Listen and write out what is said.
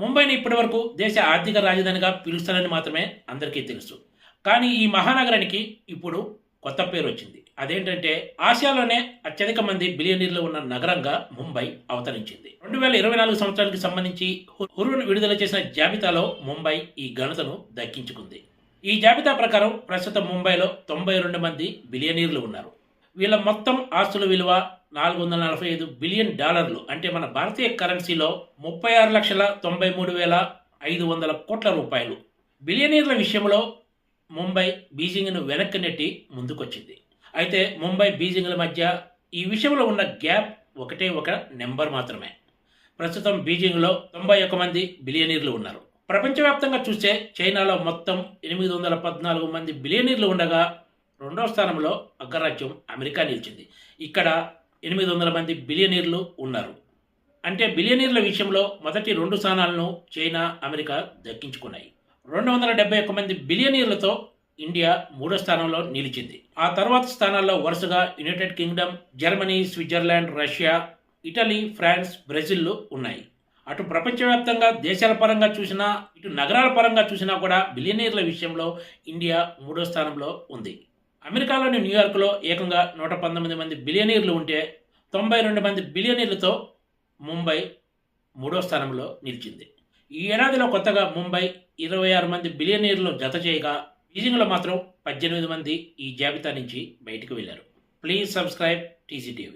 ముంబైని ఇప్పటివరకు దేశ ఆర్థిక రాజధానిగా పిలుస్తారని మాత్రమే అందరికీ తెలుసు. కానీ ఈ మహానగరానికి ఇప్పుడు కొత్త పేరు వచ్చింది. అదేంటంటే ఆసియాలోనే అత్యధిక మంది బిలియనీర్లు ఉన్న నగరంగా ముంబై అవతరించింది. రెండు వేల ఇరవై నాలుగు సంవత్సరానికి సంబంధించి హురును విడుదల చేసిన జాబితాలో ముంబై ఈ ఘనతను దక్కించుకుంది. ఈ జాబితా ప్రకారం ప్రస్తుతం ముంబైలో తొంభై రెండు మంది బిలియనీర్లు ఉన్నారు. వీళ్ళ మొత్తం ఆస్తుల విలువ నాలుగు వందల నలభై ఐదు బిలియన్ డాలర్లు అంటే మన భారతీయ కరెన్సీలో ముప్పై ఆరు లక్షల తొంభై మూడు వేల ఐదు వందల కోట్ల రూపాయలు. బిలియనీర్ల విషయంలో ముంబై బీజింగ్ను వెనక్కి నెట్టి ముందుకొచ్చింది. అయితే ముంబై బీజింగ్ల మధ్య ఈ విషయంలో ఉన్న గ్యాప్ ఒకటే ఒక నెంబర్ మాత్రమే. ప్రస్తుతం బీజింగ్లో తొంభై ఒక్క మంది బిలియనీర్లు ఉన్నారు. ప్రపంచవ్యాప్తంగా చూస్తే చైనాలో మొత్తం ఎనిమిది వందల పద్నాలుగు మంది బిలియనీర్లు ఉండగా రెండవ స్థానంలో అగ్రరాజ్యం అమెరికా నిలిచింది. ఇక్కడ ఎనిమిది వందల మంది బిలియనీర్లు ఉన్నారు. అంటే బిలియనీర్ల విషయంలో మొదటి రెండు స్థానాలను చైనా అమెరికా దక్కించుకున్నాయి. రెండు వందల డెబ్బై ఒక్క మంది బిలియనీర్లతో ఇండియా మూడో స్థానంలో నిలిచింది. ఆ తర్వాత స్థానాల్లో వరుసగా United Kingdom Germany Switzerland Russia Italy France బ్రెజిల్లు ఉన్నాయి. అటు ప్రపంచవ్యాప్తంగా దేశాల పరంగా చూసినా ఇటు నగరాల పరంగా చూసినా కూడా బిలియనీర్ల విషయంలో ఇండియా మూడో స్థానంలో ఉంది. అమెరికాలోని న్యూయార్క్లో ఏకంగా నూట పంతొమ్మిది మంది బిలియనీర్లు ఉంటే తొంభై రెండు మంది బిలియనీర్లతో ముంబై మూడో స్థానంలో నిలిచింది. ఈ ఏడాదిలో కొత్తగా ముంబై ఇరవై ఆరు మంది బిలియనీర్లు జత చేయగా బీజింగ్లో మాత్రం పద్దెనిమిది మంది ఈ జాబితా నుంచి బయటకు వెళ్ళారు ప్లీజ్ సబ్స్క్రైబ్ టీసీటీవీ